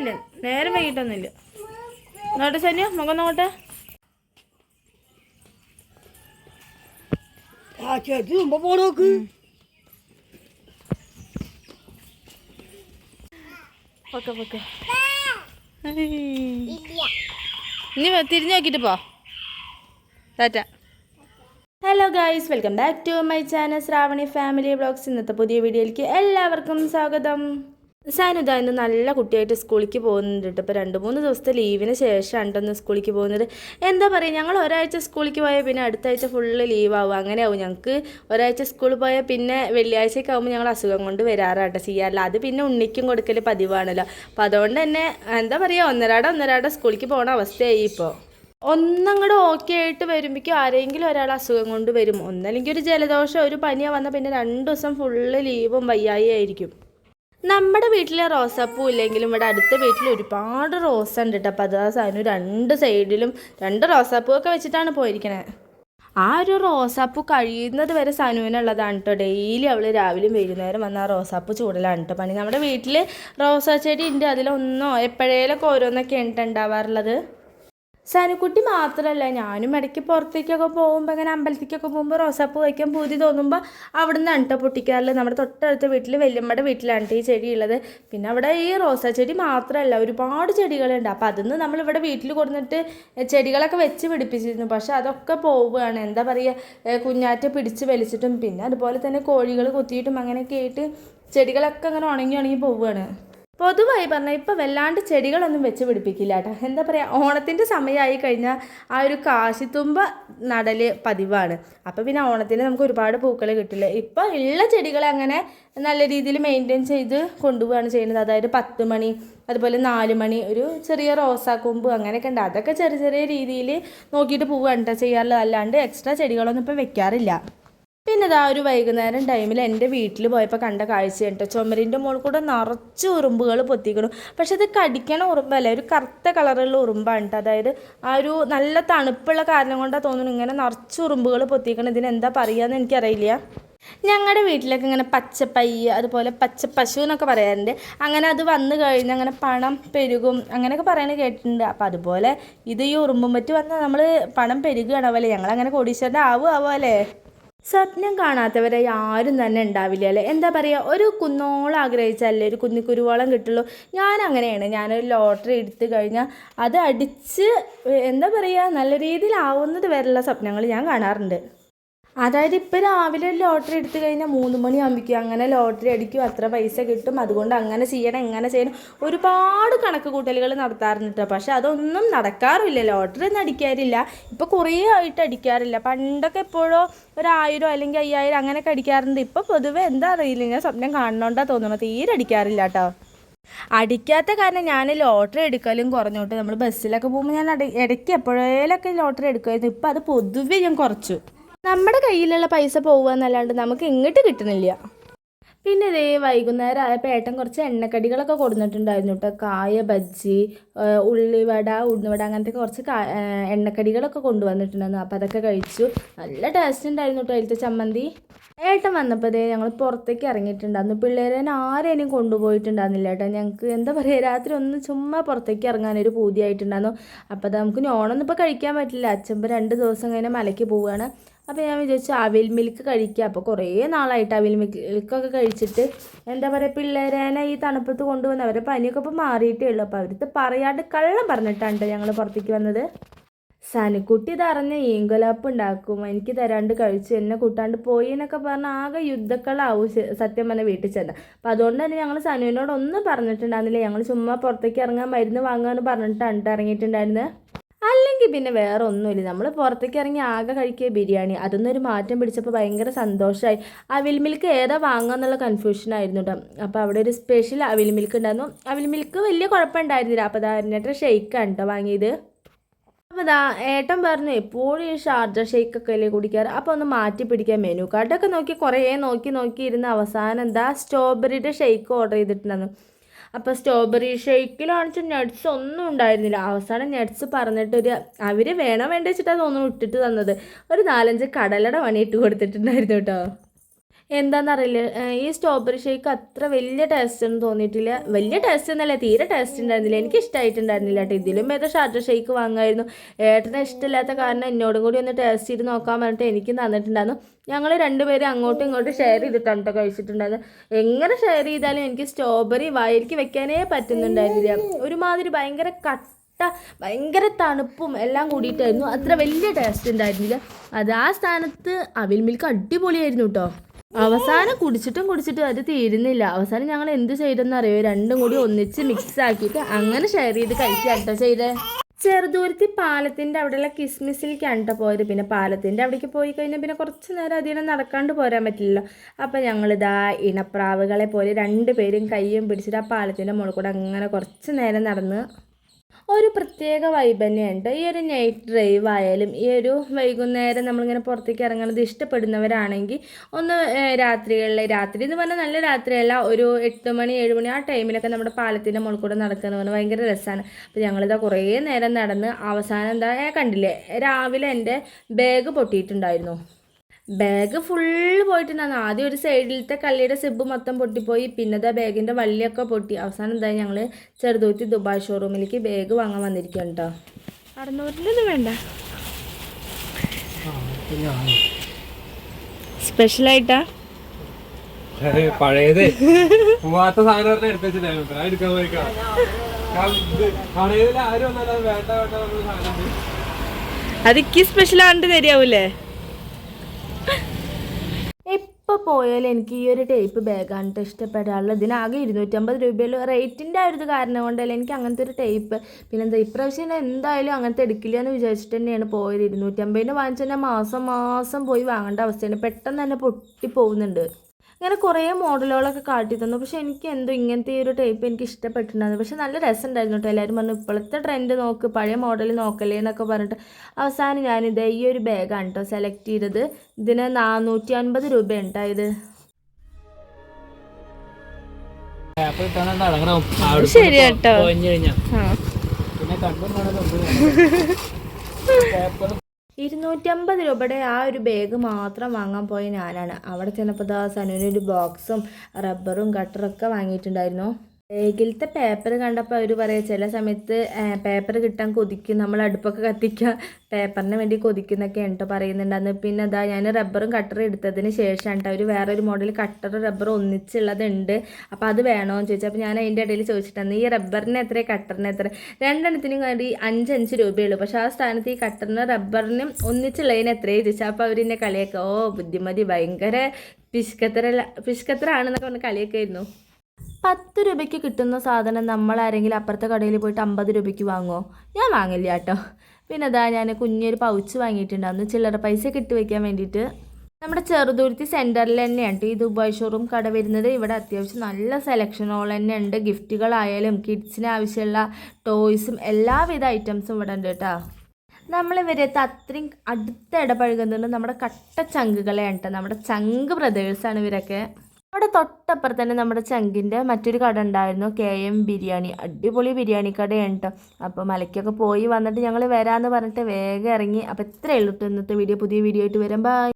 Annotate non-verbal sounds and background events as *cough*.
ഇല്ല. നേരം വൈകിട്ടൊന്നുമില്ല. നോട്ടെ സന്യ മുഖം നോട്ടെ പൊക്കെ പൊക്കെ. ഇനി വ- നോക്കിയിട്ട് പോ. Tata. Hello guys welcome back to my channel Shravani family blogs ഇന്നത്തെ പുതിയ വീഡിയോയിലേക്ക് എല്ലാവർക്കും സ്വാഗതം. സാനുദ ഇന്ന് നല്ല കുട്ടിയായിട്ട് സ്കൂളിലേക്ക് പോകുന്നുണ്ട്. ഇപ്പോൾ രണ്ട് മൂന്ന് ദിവസത്തെ ലീവിന് ശേഷമാണ് ഉണ്ടെന്ന് സ്കൂളിലേക്ക് പോകുന്നത്. എന്താ പറയുക ഞങ്ങൾ ഒരാഴ്ച സ്കൂളിലേക്ക് പോയാൽ പിന്നെ അടുത്ത ആഴ്ച ഫുള്ള് ലീവാകും അങ്ങനെ ആവും ഞങ്ങൾക്ക് ഒരാഴ്ച സ്കൂളിൽ പോയാൽ പിന്നെ വെള്ളിയാഴ്ചയൊക്കെ ആകുമ്പോൾ ഞങ്ങൾ അസുഖം കൊണ്ട് വരാറാട്ടോ ചെയ്യാറില്ല അത് പിന്നെ ഉണ്ണിക്കും കൊടുക്കൽ പതിവാണല്ലോ. അപ്പോൾ അതുകൊണ്ട് തന്നെ എന്താ പറയുക ഒന്നരാട ഒന്നരാട സ്കൂളിലേക്ക് പോകുന്ന അവസ്ഥയായി ഇപ്പോൾ ഒന്നങ്ങോട്ട് ഓക്കെ ആയിട്ട് വരുമ്പോഴേക്കും ആരെങ്കിലും ഒരാൾ അസുഖം കൊണ്ട് വരും. ഒന്നല്ലെങ്കിൽ ഒരു ജലദോഷം ഒരു പനിയോ വന്നാൽ പിന്നെ രണ്ട് ദിവസം ഫുള്ള് ലീവും വയ്യായി ആയിരിക്കും നമ്മുടെ വീട്ടിലെ റോസാപ്പൂ ഇല്ലെങ്കിലും ഇവിടെ അടുത്ത വീട്ടിൽ ഒരുപാട് റോസ ഉണ്ട് കേട്ടോ അപ്പോൾ അത് ആ സാധനം രണ്ട് സൈഡിലും രണ്ട് റോസാപ്പൂ ഒക്കെ വെച്ചിട്ടാണ് പോയിരിക്കണേ. ആ ഒരു റോസാപ്പൂ കഴിയുന്നത് വരെ സനുവിനുള്ളതാണ് കേട്ടോ ഡെയിലി അവൾ രാവിലെയും വൈകുന്നേരം വന്ന് ആ റോസാപ്പൂ ചൂടലാണ് കേട്ടോ പണി. നമ്മുടെ വീട്ടിൽ റോസാ ചെടി ഉണ്ട് അതിലൊന്നോ എപ്പോഴേലൊക്കെ ഓരോന്നൊക്കെ ഉണ്ട് ഉണ്ടാവാറുള്ളത്? സനുക്കുട്ടി മാത്രമല്ല ഞാനും ഇടയ്ക്ക് പുറത്തേക്കൊക്കെ പോകുമ്പോൾ അങ്ങനെ അമ്പലത്തിക്കൊക്കെ പോകുമ്പോൾ റോസാപ്പൂ വയ്ക്കാൻ പൂതി തോന്നുമ്പോൾ അവിടെ അണ്ട പൊട്ടിക്കാറില്ല? നമ്മുടെ തൊട്ടടുത്ത വീട്ടിൽ വല്യമ്മയുടെ വീട്ടിലാണ് ട്ടോ ഈ ചെടി ഉള്ളത് പിന്നെ അവിടെ ഈ റോസാ ചെടി മാത്രമല്ല ഒരുപാട് ചെടികളുണ്ട്. അപ്പോൾ അതിന്ന് നമ്മളിവിടെ വീട്ടിൽ കൊടുത്തിട്ട് ചെടികളൊക്കെ വെച്ച് പിടിപ്പിച്ചിരുന്നു. പക്ഷെ അതൊക്കെ പോവുകയാണ്. എന്താ പറയുക കുഞ്ഞാറ്റ പിടിച്ച് വലിച്ചിട്ടും പിന്നെ അതുപോലെ തന്നെ കോഴികൾ കുത്തിയിട്ടും അങ്ങനെയൊക്കെ ആയിട്ട് ചെടികളൊക്കെ അങ്ങനെ ഉണങ്ങി ഉണങ്ങി പോവുകയാണ്. പൊതുവായി പറഞ്ഞാൽ ഇപ്പം വല്ലാണ്ട് ചെടികളൊന്നും വെച്ച് പിടിപ്പിക്കില്ല കേട്ടോ. എന്താ പറയുക ഓണത്തിന്റെ സമയമായി കഴിഞ്ഞാൽ ആ ഒരു കാശിത്തുമ്പ നടൽ പതിവാണ്. അപ്പോൾ പിന്നെ ഓണത്തിന് നമുക്ക് ഒരുപാട് പൂക്കൾ കിട്ടില്ല. ഇപ്പോൾ ഉള്ള ചെടികളെ അങ്ങനെ നല്ല രീതിയിൽ മെയിന്റെയിൻ ചെയ്ത് കൊണ്ടുപോവുകയാണ് ചെയ്യുന്നത്. അതായത് പത്ത് മണി അതുപോലെ നാല് മണി ഒരു ചെറിയ റോസാക്കൊമ്പ് അങ്ങനെയൊക്കെ ഉണ്ട് അതൊക്കെ ചെറിയ ചെറിയ രീതിയിൽ നോക്കിയിട്ട് പോവുകയാണ് കേട്ടോ ചെയ്യാറുള്ളത് അല്ലാണ്ട് എക്സ്ട്രാ ചെടികളൊന്നും ഇപ്പം വെക്കാറില്ല. പിന്നെ ഇതാ ഒരു വൈകുന്നേരം ടൈമിൽ എന്റെ വീട്ടിൽ പോയപ്പോൾ കണ്ട കാഴ്ച കേട്ടോ ചുമരിന്റെ മുകളിൽ കൂടെ നിറച്ച് ഉറുമ്പുകൾ പൊത്തിക്കണം പക്ഷെ ഇത് കടിക്കണ ഉറുമ്പല്ല ഒരു കറുത്ത കളറുള്ള ഉറുമ്പാണ് കേട്ടോ അതായത് ആ ഒരു നല്ല തണുപ്പുള്ള കാരണം കൊണ്ടാണ് തോന്നുന്നു ഇങ്ങനെ നിറച്ച് ഉറുമ്പുകൾ പൊത്തിക്കണം ഇതിനെന്താ പറയുകയെന്ന് എനിക്കറിയില്ല. ഞങ്ങളുടെ വീട്ടിലൊക്കെ ഇങ്ങനെ പച്ചപ്പയ്യ അതുപോലെ പച്ചപ്പശു എന്നൊക്കെ പറയാറുണ്ട്. അങ്ങനെ അത് വന്നു കഴിഞ്ഞ് അങ്ങനെ പണം പെരുകും അങ്ങനെയൊക്കെ പറയണത് കേട്ടിട്ടുണ്ട്. അപ്പം അതുപോലെ ഇത് ഈ ഉറുമ്പും പറ്റി വന്നാൽ നമ്മൾ പണം പെരുകുകയാണ് പോലെ ഞങ്ങളങ്ങനെ കോടീശ്വരന്റെ ആവും ആവുമല്ലേ സ്വപ്നം കാണാത്തവരായി ആരും തന്നെ ഉണ്ടാവില്ല അല്ലേ? എന്താ പറയുക ഒരു കുന്നോളം ആഗ്രഹിച്ചല്ലേ ഒരു കുന്നിക്കുരുവോളം കിട്ടുള്ളൂ. ഞാൻ അങ്ങനെയാണ്. ഞാനൊരു ലോട്ടറി എടുത്തു കഴിഞ്ഞാൽ അത് അടിച്ച് എന്താ പറയുക നല്ല രീതിയിലാവുന്നത് വരെയുള്ള സ്വപ്നങ്ങൾ ഞാൻ കാണാറുണ്ട്. അതായത് ഇപ്പോൾ രാവിലെ ലോട്ടറി എടുത്തു കഴിഞ്ഞാൽ മൂന്ന് മണിയാകുമ്പോഴേക്കും അങ്ങനെ ലോട്ടറി അടിക്കും അത്ര പൈസ കിട്ടും. അതുകൊണ്ട് അങ്ങനെ ചെയ്യണം എങ്ങനെ ചെയ്യണം. ഒരുപാട് കണക്ക് കൂട്ടലുകൾ നടത്താറുണ്ട്. കേട്ടോ പക്ഷെ അതൊന്നും നടക്കാറില്ല. ലോട്ടറി ഒന്നും അടിക്കാറില്ല. ഇപ്പോൾ കുറേ ആയിട്ട് അടിക്കാറില്ല. പണ്ടൊക്കെ എപ്പോഴോ ഒരായിരം അല്ലെങ്കിൽ അയ്യായിരം അങ്ങനെയൊക്കെ അടിക്കാറുണ്ട്. ഇപ്പോൾ പൊതുവെ എന്താ അറിയില്ല. ഞാൻ സ്വപ്നം കാണണോണ്ടാ തോന്നുന്നത് തീരെ അടിക്കാറില്ല കേട്ടോ അടിക്കാത്ത കാരണം ഞാൻ ലോട്ടറി എടുക്കലും കുറഞ്ഞോട്ട് നമ്മൾ ബസ്സിലൊക്കെ പോകുമ്പോൾ ഞാൻ ഇടയ്ക്ക് എപ്പോഴേലൊക്കെ ലോട്ടറി എടുക്കുമായിരുന്നു. ഇപ്പം അത് പൊതുവേ ഞാൻ കുറച്ചു. നമ്മുടെ കയ്യിലുള്ള പൈസ പോകുക എന്നല്ലാണ്ട് നമുക്ക് എങ്ങോട്ട് കിട്ടുന്നില്ല. പിന്നെ ഇതേ വൈകുന്നേരം ആയപ്പോൾ ഏട്ടൻ കുറച്ച് എണ്ണക്കടികളൊക്കെ കൊടുത്തിട്ടുണ്ടായിരുന്നു കേട്ടോ. കായ ബജ്ജി ഉള്ളിവട ഉഴുന്നുവട അങ്ങനത്തെ കുറച്ച് എണ്ണക്കടികളൊക്കെ കൊണ്ടുവന്നിട്ടുണ്ടായിരുന്നു. അപ്പോൾ അതൊക്കെ കഴിച്ചു. നല്ല ടേസ്റ്റ് ഉണ്ടായിരുന്നു കേട്ടോ അതിലത്തെ ചമ്മന്തി. ഏട്ടൻ വന്നപ്പോൾ ദേ ഞങ്ങൾ പുറത്തേക്ക് ഇറങ്ങിയിട്ടുണ്ടായിരുന്നു. പിള്ളേരെ ആരേനും കൊണ്ടുപോയിട്ടുണ്ടായിരുന്നില്ല കേട്ടോ. ഞങ്ങൾക്ക് എന്താ പറയുക രാത്രി ഒന്ന് ചുമ്മാ പുറത്തേക്ക് ഇറങ്ങാനൊരു പൂതിയായിട്ടുണ്ടായിരുന്നു. അപ്പോൾ നമുക്ക് നോണൊന്നും ഇപ്പോൾ കഴിക്കാൻ പറ്റില്ല. അച്ഛമ്പോൾ രണ്ട് ദിവസം കഴിഞ്ഞാൽ മലയ്ക്ക് പോവുകയാണ്. അപ്പോൾ ഞാൻ വിചാരിച്ചു അവിൽ മിൽക്ക് കഴിക്കുക അപ്പോൾ കുറേ നാളായിട്ട് അവിൽ മിൽക്കൊക്കെ കഴിച്ചിട്ട് എന്താ പറയുക പിള്ളേരേനെ ഈ തണുപ്പത്ത് കൊണ്ടുവന്ന് അവരെ പനിയൊക്കെ ഇപ്പോൾ മാറിയിട്ടേ ഉള്ളൂ. അപ്പോൾ അവർക്ക് പറയാണ്ട് കള്ളം പറഞ്ഞിട്ടാണ് ഞങ്ങൾ പുറത്തേക്ക് വന്നത്. സനിക്കുട്ടി തറഞ്ഞ് ഈങ്കൊലാപ്പ് ഉണ്ടാക്കും. എനിക്ക് തരാണ്ട് കഴിച്ചു എന്നെ കൂട്ടാണ്ട് പോയി എന്നൊക്കെ പറഞ്ഞാൽ ആകെ യുദ്ധക്കളാവും സത്യം പറഞ്ഞ വീട്ടിൽ ചെന്ന. അപ്പം അതുകൊണ്ട് തന്നെ ഞങ്ങൾ സനുവിനോട് ഒന്നും പറഞ്ഞിട്ടുണ്ടായിരുന്നില്ല. ഞങ്ങൾ ചുമ്മാ പുറത്തേക്ക് ഇറങ്ങാൻ മരുന്ന് വാങ്ങാമെന്ന് പറഞ്ഞിട്ടാണ് ട്ടോ ഇറങ്ങിയിട്ടുണ്ടായിരുന്നത്. അല്ലെങ്കിൽ പിന്നെ വേറെ ഒന്നുമില്ല നമ്മൾ പുറത്തേക്ക് ഇറങ്ങി ആകെ കഴിക്കുക ബിരിയാണി. അതൊന്നൊരു മാറ്റം പിടിച്ചപ്പോൾ ഭയങ്കര സന്തോഷമായി അവിൽ മിൽക്ക് ഏതാ വാങ്ങുക എന്നുള്ള കൺഫ്യൂഷൻ ആയിരുന്നു കേട്ടോ അപ്പോൾ അവിടെ ഒരു സ്പെഷ്യൽ അവിൽ മിൽക്ക് ഉണ്ടായിരുന്നു. അവിൽ മിൽക്ക് വലിയ കുഴപ്പമുണ്ടായിരുന്നില്ല അപ്പോൾ അതാ ഷെയ്ക്കാണ് കേട്ടോ വാങ്ങിയത്. അപ്പോൾ ഇതാ ഏട്ടൻ പറഞ്ഞു എപ്പോഴും ഈ ഷാർജ ഷെയ്ക്കൊക്കെ അല്ലേ കുടിക്കാറ്? അപ്പോൾ ഒന്ന് മാറ്റി പിടിക്കാൻ മെനു കാർഡൊക്കെ നോക്കി കുറേ നോക്കി നോക്കി ഇരുന്ന് അവസാനം എന്താ സ്ട്രോബെറിയുടെ ഷെയ്ക്ക് ഓർഡർ ചെയ്തിട്ടുണ്ടായിരുന്നു. അപ്പോൾ സ്ട്രോബെറി ഷേക്കിലാണെന്ന് നട്ട്സ് ഒന്നും ഉണ്ടായിരുന്നില്ല. അവസാനം നട്ട്സ് പറഞ്ഞിട്ടൊരു അവർ വേണം വേണ്ട വെച്ചിട്ടാണ് തോന്നുന്നു ഇട്ടിട്ട് തന്നത്. ഒരു നാലഞ്ച് കടലട പണി ഇട്ട് കൊടുത്തിട്ടുണ്ടായിരുന്നു കേട്ടോ എന്താണെന്നറിയില്ല ഈ സ്ട്രോബെറി ഷേക്ക് അത്ര വലിയ ടേസ്റ്റ് ഒന്നും തോന്നിയിട്ടില്ല. വലിയ ടേസ്റ്റ് ഒന്നല്ല തീരെ ടേസ്റ്റ് ഉണ്ടായിരുന്നില്ല. എനിക്ക് ഇഷ്ടമായിട്ടുണ്ടായിരുന്നില്ല കേട്ടോ. ഇതിലും ഏതോ ഷാർജ ഷേക്ക് വാങ്ങായിരുന്നു. ഏട്ടനെ ഇഷ്ടമില്ലാത്ത കാരണം എന്നോടും കൂടി ഒന്ന് ടേസ്റ്റ് ചെയ്ത് നോക്കാൻ പറഞ്ഞിട്ട് എനിക്ക് തന്നിട്ടുണ്ടായിരുന്നു. ഞങ്ങൾ രണ്ടുപേരും അങ്ങോട്ടും ഇങ്ങോട്ടും ഷെയർ ചെയ്തിട്ടാണ് കേട്ടോ കഴിച്ചിട്ടുണ്ടായിരുന്നത് എങ്ങനെ ഷെയർ ചെയ്താലും എനിക്ക് സ്ട്രോബെറി വായിലേക്ക് വെക്കാനേ പറ്റുന്നുണ്ടായിരുന്നില്ല. ഒരുമാതിരി ഭയങ്കര കട്ട ഭയങ്കര തണുപ്പും എല്ലാം കൂടിയിട്ടായിരുന്നു. അത്ര വലിയ ടേസ്റ്റ് ഉണ്ടായിരുന്നില്ല. അത് ആ സ്ഥാനത്ത് അവിൽ മിൽക്ക് അടിപൊളിയായിരുന്നു കേട്ടോ. അവസാനം കുടിച്ചിട്ടും കുടിച്ചിട്ടും അത് തീരുന്നില്ല. അവസാനം ഞങ്ങൾ എന്ത് ചെയ്തെന്ന് അറിയോ രണ്ടും കൂടി ഒന്നിച്ച് മിക്സ് ആക്കിയിട്ട് അങ്ങനെ ഷെയർ ചെയ്ത് കഴിക്കുക കേട്ടോ ചെയ്തേ. ചെറുദൂരത്തി പാലത്തിന്റെ അവിടെയുള്ള കിസ്മിസിലേക്കാണ് കേട്ടോ പോയത്. പിന്നെ പാലത്തിന്റെ അവിടേക്ക് പോയി കഴിഞ്ഞാൽ പിന്നെ കുറച്ച് നേരം അധികം നടക്കാണ്ട് പോരാൻ പറ്റില്ലല്ലോ. അപ്പം ഞങ്ങളിതാ ഇണപ്രാവുകളെ പോലെ രണ്ടുപേരും കയ്യും പിടിച്ചിട്ട് ആ പാലത്തിന്റെ മുകളിൽ കൂടെ അങ്ങനെ കുറച്ച് നേരം നടന്ന് ഒരു പ്രത്യേക വൈബ് തന്നെയുണ്ട്. ഈ ഒരു നൈറ്റ് ഡ്രൈവ് ആയാലും ഈ ഒരു വൈകുന്നേരം നമ്മളിങ്ങനെ പുറത്തേക്ക് ഇറങ്ങുന്നത് ഇഷ്ടപ്പെടുന്നവരാണെങ്കിൽ ഒന്ന് രാത്രികളിൽ രാത്രി എന്ന് പറഞ്ഞാൽ നല്ല രാത്രിയല്ല ഒരു എട്ട് മണി ഏഴ് മണി ആ ടൈമിലൊക്കെ നമ്മുടെ പാലത്തിന്റെ മുകളിൽ കൂടെ നടക്കുന്നത് പറഞ്ഞാൽ ഭയങ്കര രസമാണ്. അപ്പോൾ ഞങ്ങളിതാ കുറേ നേരം നടന്ന് അവസാനം എന്താ കണ്ടില്ലേ രാവിലെ എന്റെ ബാഗ് പൊട്ടിയിട്ടുണ്ടായിരുന്നു. ബാഗ് ഫുള്ള് പോയിട്ടുണ്ടായിരുന്നു ആദ്യം ഒരു സൈഡിലത്തെ കള്ളിയുടെ സിബ് മൊത്തം പൊട്ടിപ്പോയി. പിന്നെ ദാ ബാഗിന്റെ വള്ളിയൊക്കെ പൊട്ടി. അവസാനം എന്തായാലും ഞങ്ങൾ ചെറുതൂത്തി ദുബായ് ഷോറൂമിലേക്ക് ബാഗ് വാങ്ങാൻ വന്നിരിക്കുകയാണ് കേട്ടോ അറുന്നൂറിന്റെ വേണ്ട. സ്പെഷ്യലായിട്ടാ പഴയത്. പോവാത്ത സാധനം എടുക്കാൻ ആരും വേണ്ട വേണ്ട. അതിക്ക് സ്പെഷ്യൽ ആണ്ട് തരിയാവൂലേ പോയാലും എനിക്ക് ഈ ഒരു ടൈപ്പ് ബാഗാണ് കേട്ടോ ഇഷ്ടപ്പെടാറുള്ളത് ഇതിനാകെ ഇരുന്നൂറ്റമ്പത് രൂപയിൽ റേറ്റിന്റെ ഒരു കാരണം കൊണ്ടല്ല എനിക്ക് അങ്ങനത്തെ ഒരു ടൈപ്പ് പിന്നെ എന്താ ഇപ്രാവശ്യം എന്തായാലും അങ്ങനത്തെ എടുക്കില്ല എന്ന് വിചാരിച്ചിട്ട് തന്നെയാണ് പോയത്. ഇരുന്നൂറ്റമ്പതിന് വാങ്ങിച്ചാൽ മാസം മാസം പോയി വാങ്ങേണ്ട അവസ്ഥയാണ്. പെട്ടെന്ന് തന്നെ പൊട്ടി പോകുന്നുണ്ട്. ഇങ്ങനെ കുറേ മോഡലുകളൊക്കെ കാട്ടി തന്നു. പക്ഷെ എനിക്ക് എന്തോ ഇങ്ങനത്തെ ഈ ഒരു ടൈപ്പ് എനിക്ക് ഇഷ്ടപ്പെട്ടിട്ടുണ്ടായിരുന്നു. പക്ഷെ നല്ല രസമുണ്ടായിരുന്നു കേട്ടോ. എല്ലാവരും പറഞ്ഞു ഇപ്പോഴത്തെ ട്രെൻഡ് നോക്ക് പഴയ മോഡൽ നോക്കല്ലേ എന്നൊക്കെ പറഞ്ഞിട്ട് അവസാനം ഞാനിത് ഈ ഒരു ബാഗാണ് കേട്ടോ സെലക്ട് ചെയ്തത്. ഇതിന് നാനൂറ്റി അൻപത് രൂപയുണ്ടായത് ഇത്. അടങ്ങണം ശരി കേട്ടോ ആ പിന്നെ *laughs* ഇരുന്നൂറ്റമ്പത് രൂപയുടെ ആ ഒരു ബാഗ് മാത്രം വാങ്ങാൻ പോയ ഞാനാണ്. അവിടെ ചെന്നപ്പോൾ ദാ സനുവിനൊരു ബോക്സും റബ്ബറും കട്ടറൊക്കെ വാങ്ങിയിട്ടുണ്ടായിരുന്നു. ബാഗിലത്തെ പേപ്പർ കണ്ടപ്പോൾ അവർ പറയാം ചില സമയത്ത് പേപ്പർ കിട്ടാൻ കൊതിക്കും. നമ്മൾ അടുപ്പൊക്കെ കത്തിക്കുക പേപ്പറിന് വേണ്ടി കൊതിക്കുന്നൊക്കെ ഉണ്ടോ? പറയുന്നുണ്ടായിരുന്നു പിന്നെ അതാ ഞാൻ റബ്ബറും കട്ടറും എടുത്തതിന് ശേഷമാണ് അവർ വേറൊരു മോഡൽ കട്ടറും റബ്ബറും ഒന്നിച്ചുള്ളതുണ്ട്. അപ്പോൾ അത് വേണോന്ന് ചോദിച്ചു. അപ്പോൾ ഞാൻ അതിന്റെ ഇടയിൽ ചോദിച്ചിട്ടാണ് ഈ റബ്ബറിന് എത്ര കട്ടറിന് എത്ര? രണ്ടെണ്ണത്തിനും വേണ്ടി അഞ്ച് രൂപയുള്ളൂ. പക്ഷേ ആ സ്ഥാനത്ത് ഈ കട്ടറിന് റബ്ബറിനും ഒന്നിച്ചുള്ളതിന് എത്രയും ചോദിച്ചു അപ്പോൾ അവരെന്നെ കളിയൊക്കെ. ഓ ബുദ്ധിമതി ഭയങ്കര പിഷ്കത്തര പിഷ്കത്തരാണെന്നൊക്കെ പറഞ്ഞ് കളിയൊക്കെ ആയിരുന്നു പത്ത് രൂപയ്ക്ക് കിട്ടുന്ന സാധനം നമ്മൾ ആരെങ്കിലും അപ്പുറത്തെ കടയിൽ പോയിട്ട് അമ്പത് രൂപയ്ക്ക് വാങ്ങുമോ ഞാൻ വാങ്ങില്ല കേട്ടോ. പിന്നെ അതാ ഞാൻ കുഞ്ഞൊരു പൗച്ച് വാങ്ങിയിട്ടുണ്ടായിരുന്നു ചില്ലറ പൈസ കിട്ടി വയ്ക്കാൻ വേണ്ടിയിട്ട്. നമ്മുടെ ചെറുതുരുത്തി സെന്ററിൽ തന്നെയാണ് ഈ ദുബായ് ഷോറൂം കട വരുന്നത്. ഇവിടെ അത്യാവശ്യം നല്ല സെലക്ഷനുകൾ തന്നെ ഉണ്ട്. ഗിഫ്റ്റുകളായാലും കിഡ്സിന് ആവശ്യമുള്ള ടോയ്സും എല്ലാവിധ ഐറ്റംസും ഇവിടെ ഉണ്ട് കേട്ടോ. നമ്മൾ അത്രയും അടുത്ത് ഇടപഴകുന്നുണ്ട് നമ്മുടെ കട്ട ചങ്കുകളെയാണ് കേട്ടോ. നമ്മുടെ ചങ്ക് ബ്രദേഴ്സാണ് ഇവരൊക്കെ. അവിടെ തൊട്ടപ്പുറത്ത് തന്നെ നമ്മുടെ ചങ്കിന്റെ മറ്റൊരു കട ഉണ്ടായിരുന്നു. K M biryani. അടിപൊളി ബിരിയാണി കടയാണ് കേട്ടോ അപ്പോൾ മലയ്ക്കൊക്കെ പോയി വന്നിട്ട് ഞങ്ങൾ വരാമെന്ന് പറഞ്ഞിട്ട് വേഗം ഇറങ്ങി. അപ്പോൾ ഇത്രയേ ഉള്ളൂ ഇന്നത്തെ വീഡിയോ. പുതിയ വീഡിയോ ആയിട്ട് വരാം. ബൈ